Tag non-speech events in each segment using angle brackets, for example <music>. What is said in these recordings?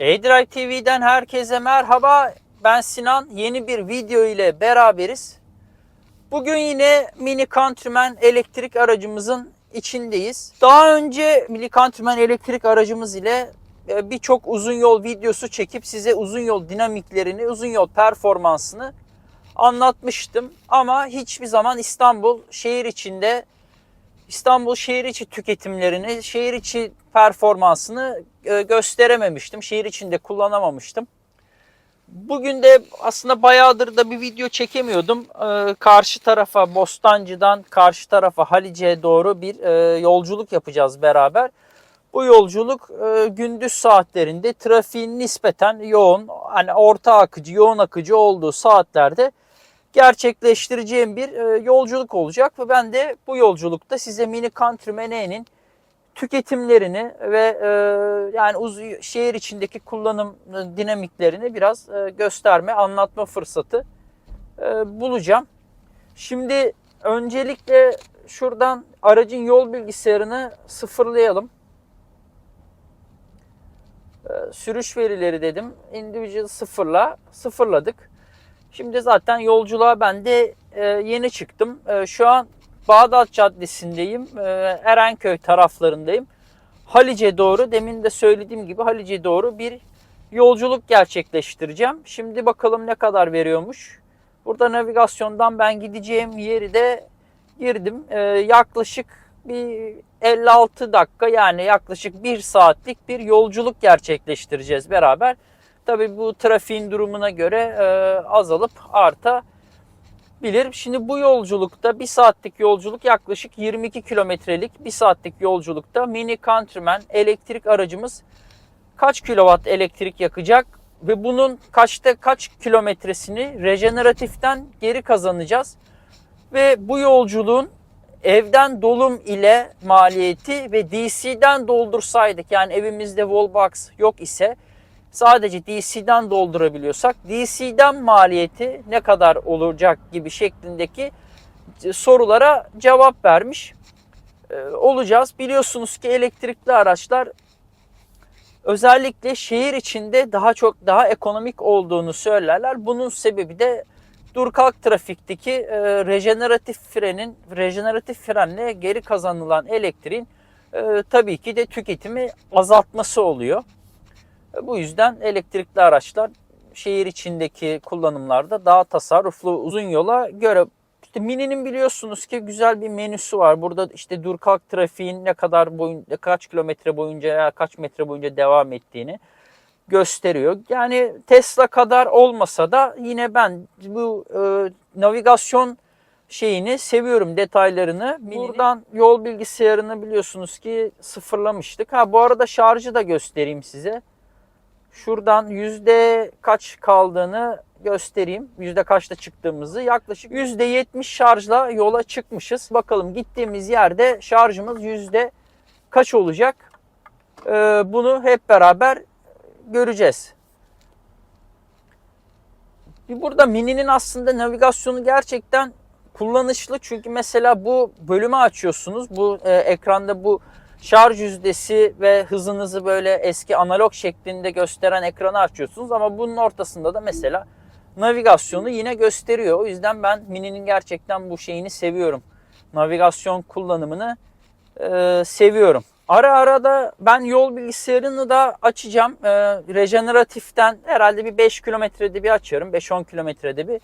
A-Drive TV'den herkese merhaba. Ben Sinan. Yeni bir video ile beraberiz. Bugün yine Mini Countryman elektrik aracımızın içindeyiz. Daha önce Mini Countryman elektrik aracımız ile e, birçok uzun yol videosu çekip size uzun yol dinamiklerini, uzun yol performansını anlatmıştım. Ama hiçbir zaman İstanbul şehir içinde İstanbul şehir içi tüketimlerini, şehir içi performansını e, gösterememiştim. Şehir içinde kullanamamıştım. Bugün de aslında bayağıdır da bir video çekemiyordum. E, Karşı tarafa Bostancı'dan karşı tarafa Halice'ye doğru bir e, yolculuk yapacağız beraber. Bu yolculuk e, gündüz saatlerinde trafiğin nispeten yoğun, hani orta akıcı, yoğun akıcı olduğu saatlerde gerçekleştireceğim bir e, yolculuk olacak ve ben de bu yolculukta size Mini Countryman E'nin tüketimlerini ve e, yani şehir içindeki kullanım e, dinamiklerini biraz e, gösterme, anlatma fırsatı bulacağım. Şimdi öncelikle şuradan aracın yol bilgisayarını sıfırlayalım. Sürüş verileri dedim. Individual sıfırla sıfırladık. Şimdi zaten yolculuğa ben de yeni çıktım. Şu an Bağdat Caddesi'ndeyim. E, Erenköy taraflarındayım. Halice doğru demin de söylediğim gibi Halice doğru bir yolculuk gerçekleştireceğim. Şimdi bakalım ne kadar veriyormuş. Burada navigasyondan ben gideceğim yeri de girdim. E, yaklaşık bir 56 dakika yani yaklaşık 1 saatlik bir yolculuk gerçekleştireceğiz beraber. Tabii bu trafiğin durumuna göre e, azalıp artabilir. Şimdi bu yolculukta bir saatlik yolculuk yaklaşık 22 kilometrelik bir saatlik yolculukta Mini Countryman elektrik aracımız kaç kilowatt elektrik yakacak ve bunun kaçta kaç kilometresini rejeneratiften geri kazanacağız. Ve bu yolculuğun evden dolum ile maliyeti ve DC'den doldursaydık yani evimizde wallbox yok ise sadece DC'den doldurabiliyorsak DC'den maliyeti ne kadar olacak gibi şeklindeki sorulara cevap vermiş e, olacağız. Biliyorsunuz ki elektrikli araçlar özellikle şehir içinde daha çok daha ekonomik olduğunu söylerler. Bunun sebebi de dur kalk trafikteki e, rejeneratif frenin rejeneratif frenle geri kazanılan elektriğin e, tabii ki de tüketimi azaltması oluyor. Bu yüzden elektrikli araçlar şehir içindeki kullanımlarda daha tasarruflu uzun yola göre işte Mini'nin biliyorsunuz ki güzel bir menüsü var. Burada işte dur kalk trafiğin ne kadar boyun kaç kilometre boyunca ya kaç metre boyunca devam ettiğini gösteriyor. Yani Tesla kadar olmasa da yine ben bu e, navigasyon şeyini seviyorum detaylarını. Buradan yol bilgisayarını biliyorsunuz ki sıfırlamıştık. Ha bu arada şarjı da göstereyim size. Şuradan yüzde kaç kaldığını göstereyim. Yüzde kaçta çıktığımızı. Yaklaşık yüzde yetmiş şarjla yola çıkmışız. Bakalım gittiğimiz yerde şarjımız yüzde kaç olacak? Ee, bunu hep beraber göreceğiz. Burada Mini'nin aslında navigasyonu gerçekten kullanışlı. Çünkü mesela bu bölümü açıyorsunuz. Bu e, ekranda bu şarj yüzdesi ve hızınızı böyle eski analog şeklinde gösteren ekranı açıyorsunuz. Ama bunun ortasında da mesela navigasyonu yine gösteriyor. O yüzden ben Mini'nin gerçekten bu şeyini seviyorum. Navigasyon kullanımını e, seviyorum. Ara ara da ben yol bilgisayarını da açacağım. E, rejeneratiften herhalde bir 5 kilometrede bir açıyorum. 5-10 kilometrede bir.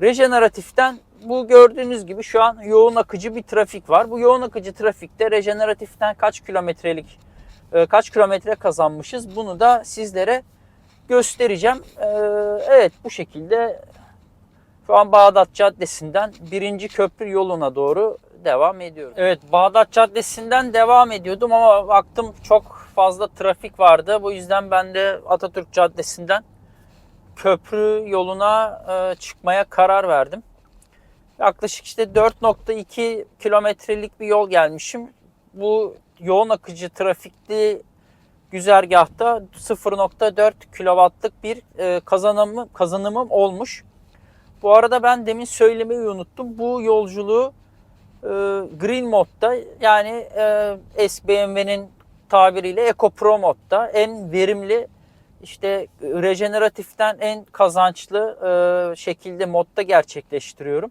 Rejeneratiften bu gördüğünüz gibi şu an yoğun akıcı bir trafik var. Bu yoğun akıcı trafikte rejeneratiften kaç kilometrelik e, kaç kilometre kazanmışız bunu da sizlere göstereceğim. E, evet bu şekilde şu an Bağdat Caddesi'nden birinci köprü yoluna doğru devam ediyorum. Evet Bağdat Caddesi'nden devam ediyordum ama baktım çok fazla trafik vardı. Bu yüzden ben de Atatürk Caddesi'nden köprü yoluna e, çıkmaya karar verdim. Yaklaşık işte 4.2 kilometrelik bir yol gelmişim. Bu yoğun akıcı trafikli güzergahta 0.4 kW'lık bir e, kazanımım, kazanımım olmuş. Bu arada ben demin söylemeyi unuttum. Bu yolculuğu e, Green modda yani e, SBMW'nin tabiriyle Eco Pro modda en verimli işte rejeneratiften en kazançlı e, şekilde modda gerçekleştiriyorum.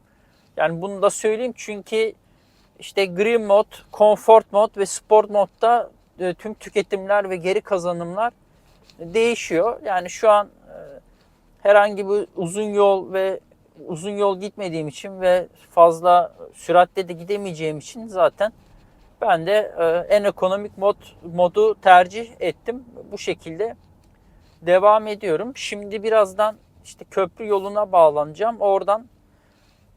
Yani bunu da söyleyeyim çünkü işte Green mod, Comfort mod ve Sport modda e, tüm tüketimler ve geri kazanımlar değişiyor. Yani şu an e, herhangi bir uzun yol ve uzun yol gitmediğim için ve fazla süratle de gidemeyeceğim için zaten ben de e, en ekonomik mod modu tercih ettim. Bu şekilde devam ediyorum. Şimdi birazdan işte köprü yoluna bağlanacağım. Oradan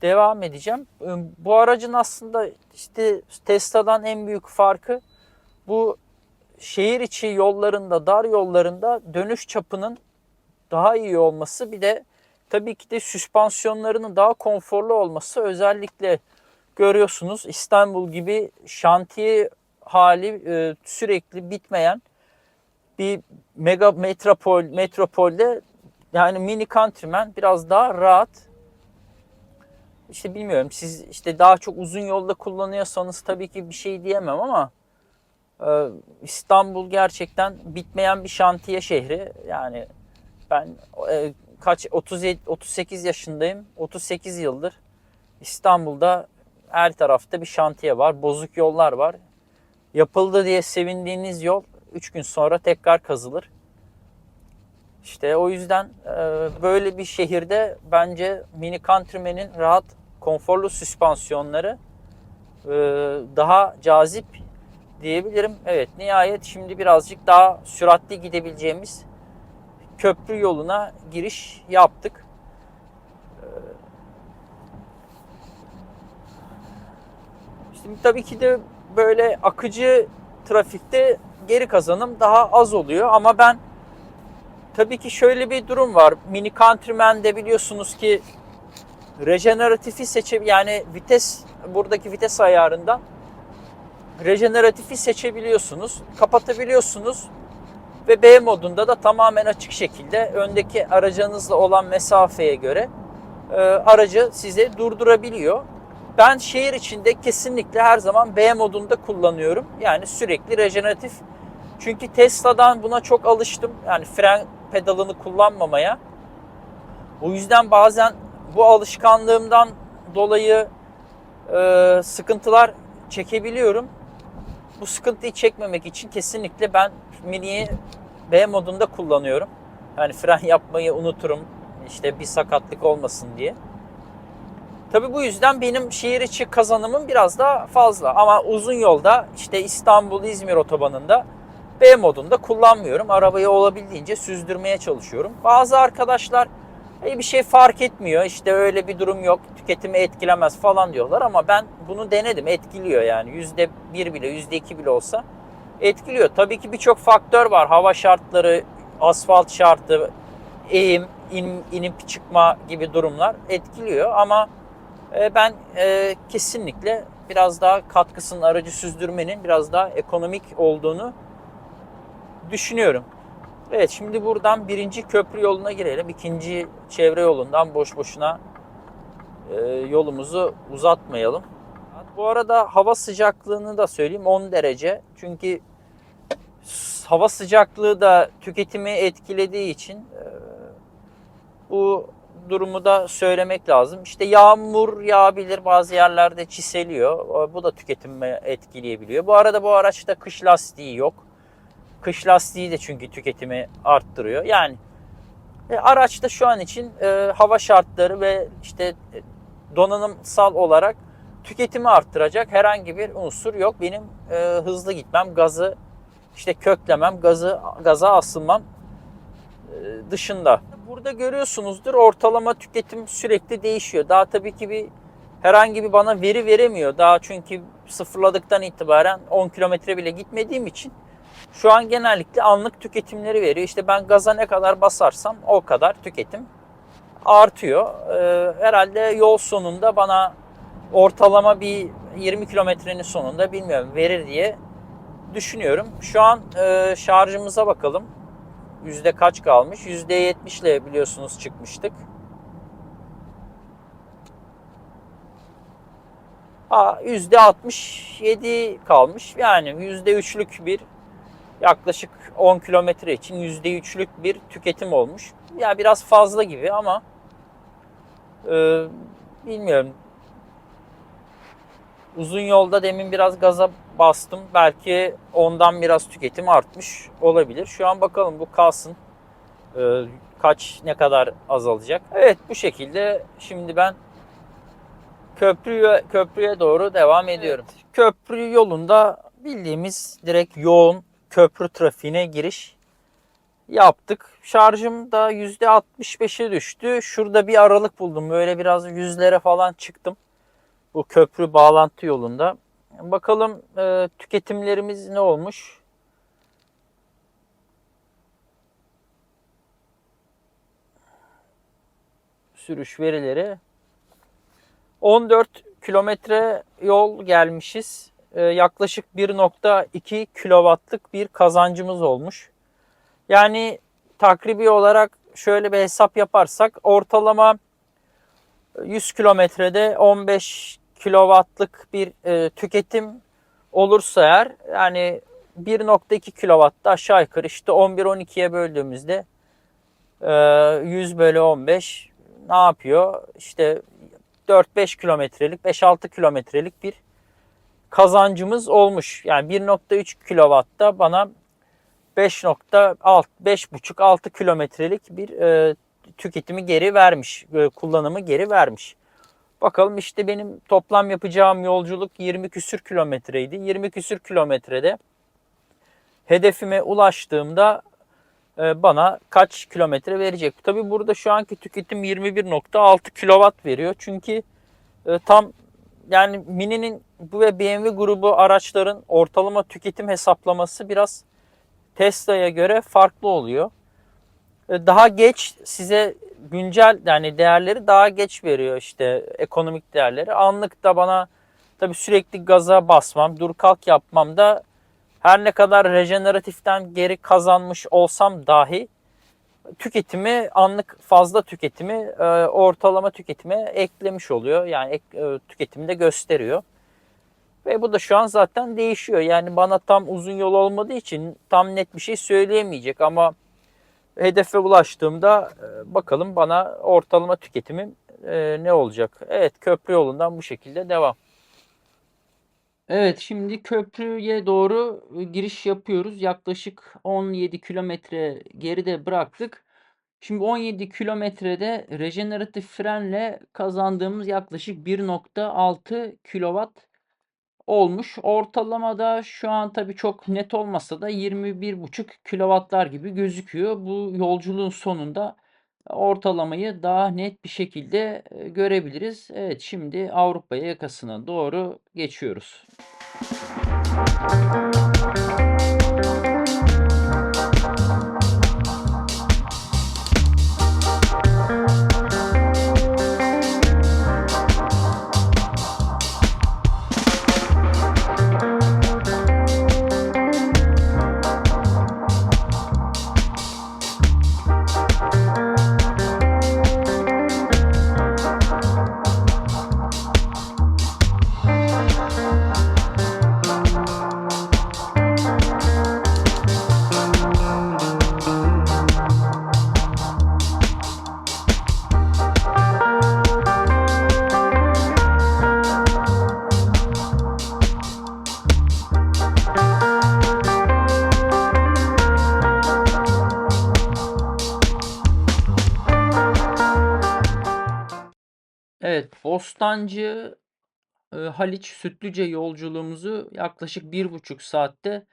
devam edeceğim. E, Bu aracın aslında işte Tesla'dan en büyük farkı bu şehir içi yollarında, dar yollarında dönüş çapının daha iyi olması. Bir de tabii ki de süspansiyonlarının daha konforlu olması. Özellikle görüyorsunuz İstanbul gibi şantiye hali e, sürekli bitmeyen bir mega metropol metropolde yani mini countryman biraz daha rahat. İşte bilmiyorum siz işte daha çok uzun yolda kullanıyorsanız tabii ki bir şey diyemem ama e, İstanbul gerçekten bitmeyen bir şantiye şehri. Yani ben e, kaç 37 38 yaşındayım. 38 yıldır İstanbul'da her tarafta bir şantiye var. Bozuk yollar var. Yapıldı diye sevindiğiniz yol 3 gün sonra tekrar kazılır. İşte o yüzden e, böyle bir şehirde bence Mini Countryman'in rahat, konforlu süspansiyonları e, daha cazip diyebilirim. Evet nihayet şimdi birazcık daha süratli gidebileceğimiz köprü yoluna giriş yaptık. Şimdi tabii ki de böyle akıcı trafikte geri kazanım daha az oluyor ama ben tabii ki şöyle bir durum var. Mini Countryman'de biliyorsunuz ki rejeneratifi seçe yani vites buradaki vites ayarından rejeneratifi seçebiliyorsunuz, kapatabiliyorsunuz ve B modunda da tamamen açık şekilde öndeki aracınızla olan mesafeye göre e, aracı size durdurabiliyor. Ben şehir içinde kesinlikle her zaman B modunda kullanıyorum. Yani sürekli rejeneratif. Çünkü Tesla'dan buna çok alıştım. Yani fren pedalını kullanmamaya. O yüzden bazen bu alışkanlığımdan dolayı e, sıkıntılar çekebiliyorum. Bu sıkıntıyı çekmemek için kesinlikle ben Mini'yi B modunda kullanıyorum. Yani fren <laughs> yapmayı unuturum. İşte bir sakatlık olmasın diye. Tabi bu yüzden benim şehir içi kazanımım biraz daha fazla. Ama uzun yolda işte İstanbul-İzmir otobanında B modunda kullanmıyorum. Arabayı olabildiğince süzdürmeye çalışıyorum. Bazı arkadaşlar "Ey bir şey fark etmiyor. İşte öyle bir durum yok. Tüketimi etkilemez falan diyorlar ama ben bunu denedim. Etkiliyor yani. Yüzde bir bile yüzde iki bile olsa etkiliyor. Tabii ki birçok faktör var. Hava şartları asfalt şartı eğim in, inip çıkma gibi durumlar etkiliyor. Ama e, ben e, kesinlikle biraz daha katkısının aracı süzdürmenin biraz daha ekonomik olduğunu düşünüyorum. Evet şimdi buradan birinci köprü yoluna girelim. İkinci çevre yolundan boş boşuna e, yolumuzu uzatmayalım. Bu arada hava sıcaklığını da söyleyeyim 10 derece. Çünkü hava sıcaklığı da tüketimi etkilediği için e, bu durumu da söylemek lazım. İşte yağmur yağabilir bazı yerlerde çiseliyor. Bu da tüketimi etkileyebiliyor. Bu arada bu araçta kış lastiği yok. Kış lastiği de çünkü tüketimi arttırıyor. Yani e, araçta şu an için e, hava şartları ve işte e, donanımsal olarak tüketimi arttıracak herhangi bir unsur yok. Benim e, hızlı gitmem, gazı işte köklemem, gazı gaza asılmam e, dışında. Burada görüyorsunuzdur ortalama tüketim sürekli değişiyor. Daha tabii ki bir herhangi bir bana veri veremiyor. Daha çünkü sıfırladıktan itibaren 10 kilometre bile gitmediğim için şu an genellikle anlık tüketimleri veriyor. İşte ben gaza ne kadar basarsam o kadar tüketim artıyor. Ee, herhalde yol sonunda bana ortalama bir 20 kilometrenin sonunda bilmiyorum verir diye düşünüyorum. Şu an e, şarjımıza bakalım. Yüzde kaç kalmış? Yüzde 70 ile biliyorsunuz çıkmıştık. Yüzde 67 kalmış. Yani yüzde üçlük bir yaklaşık 10 kilometre için %3'lük bir tüketim olmuş. Ya yani biraz fazla gibi ama e, bilmiyorum. Uzun yolda demin biraz gaza bastım. Belki ondan biraz tüketim artmış olabilir. Şu an bakalım bu kalsın. E, kaç ne kadar azalacak. Evet bu şekilde şimdi ben köprüye köprüye doğru devam ediyorum. Evet. Köprü yolunda bildiğimiz direkt yoğun köprü trafiğine giriş yaptık. Şarjım da %65'e düştü. Şurada bir aralık buldum. Böyle biraz yüzlere falan çıktım. Bu köprü bağlantı yolunda. Bakalım e, tüketimlerimiz ne olmuş? Sürüş verileri 14 kilometre yol gelmişiz. Ee, yaklaşık 1.2 kilowattlık bir kazancımız olmuş. Yani takribi olarak şöyle bir hesap yaparsak ortalama 100 kilometrede 15 kilowattlık bir e, tüketim olursa eğer yani 1.2 kilowatta aşağı yukarı işte 11-12'ye böldüğümüzde e, 100 bölü 15 ne yapıyor? İşte 4-5 kilometrelik, 5-6 kilometrelik bir kazancımız olmuş. Yani 1.3 kilowatta bana 5.6 5.5-6 kilometrelik bir e, tüketimi geri vermiş, e, kullanımı geri vermiş. Bakalım işte benim toplam yapacağım yolculuk 20 küsür kilometreydi. 20 küsür kilometrede hedefime ulaştığımda e, bana kaç kilometre verecek? Tabi burada şu anki tüketim 21.6 kilowatt veriyor. Çünkü e, tam yani Mini'nin bu ve BMW grubu araçların ortalama tüketim hesaplaması biraz Tesla'ya göre farklı oluyor. E, daha geç size güncel yani değerleri daha geç veriyor işte ekonomik değerleri. Anlık da bana tabi sürekli gaza basmam, dur kalk yapmam da her ne kadar rejeneratiften geri kazanmış olsam dahi tüketimi anlık fazla tüketimi e, ortalama tüketime eklemiş oluyor. Yani ek, e, tüketimi de gösteriyor. Ve bu da şu an zaten değişiyor. Yani bana tam uzun yol olmadığı için tam net bir şey söyleyemeyecek ama hedefe ulaştığımda e, bakalım bana ortalama tüketimim ne olacak. Evet köprü yolundan bu şekilde devam. Evet, şimdi köprüye doğru giriş yapıyoruz. Yaklaşık 17 kilometre geride bıraktık. Şimdi 17 kilometrede rejeneratif frenle kazandığımız yaklaşık 1.6 kilowatt olmuş. Ortalamada şu an tabii çok net olmasa da 21.5 kilowattlar gibi gözüküyor. Bu yolculuğun sonunda ortalamayı daha net bir şekilde görebiliriz. Evet şimdi Avrupa yakasına doğru geçiyoruz. Evet, Bostancı Haliç Sütlüce yolculuğumuzu yaklaşık bir buçuk saatte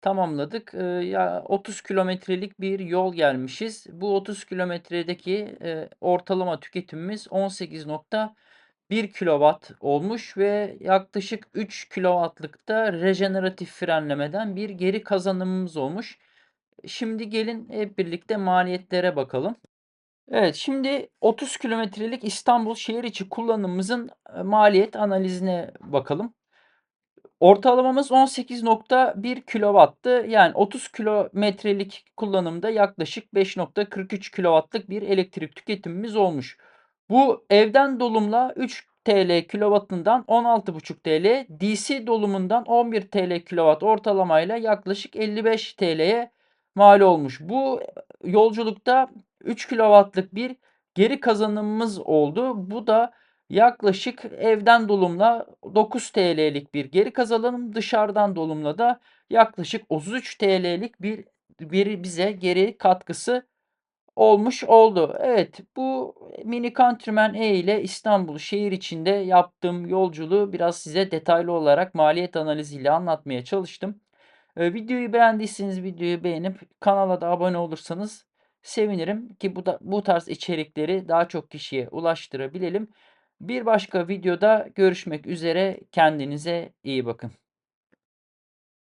tamamladık. Ya 30 kilometrelik bir yol gelmişiz. Bu 30 kilometredeki ortalama tüketimimiz 18.1 kilowatt olmuş ve yaklaşık 3 kilowattlıkta rejeneratif frenlemeden bir geri kazanımımız olmuş. Şimdi gelin hep birlikte maliyetlere bakalım. Evet, şimdi 30 kilometrelik İstanbul şehir içi kullanımımızın maliyet analizine bakalım. Ortalamamız 18.1 kW'tı. Yani 30 kilometrelik kullanımda yaklaşık 5.43 kW'lık bir elektrik tüketimimiz olmuş. Bu evden dolumla 3 TL kilovatından 16,5 TL, DC dolumundan 11 TL kilowatt ortalamayla yaklaşık 55 TL'ye mal olmuş. Bu yolculukta 3 kilowattlık bir geri kazanımımız oldu. Bu da yaklaşık evden dolumla 9 TL'lik bir geri kazanım, dışarıdan dolumla da yaklaşık 33 TL'lik bir bir bize geri katkısı olmuş oldu. Evet, bu Mini Countryman E ile İstanbul şehir içinde yaptığım yolculuğu biraz size detaylı olarak maliyet analiziyle anlatmaya çalıştım. Eee, videoyu beğendiyseniz videoyu beğenip kanala da abone olursanız sevinirim ki bu da bu tarz içerikleri daha çok kişiye ulaştırabilelim. Bir başka videoda görüşmek üzere. Kendinize iyi bakın.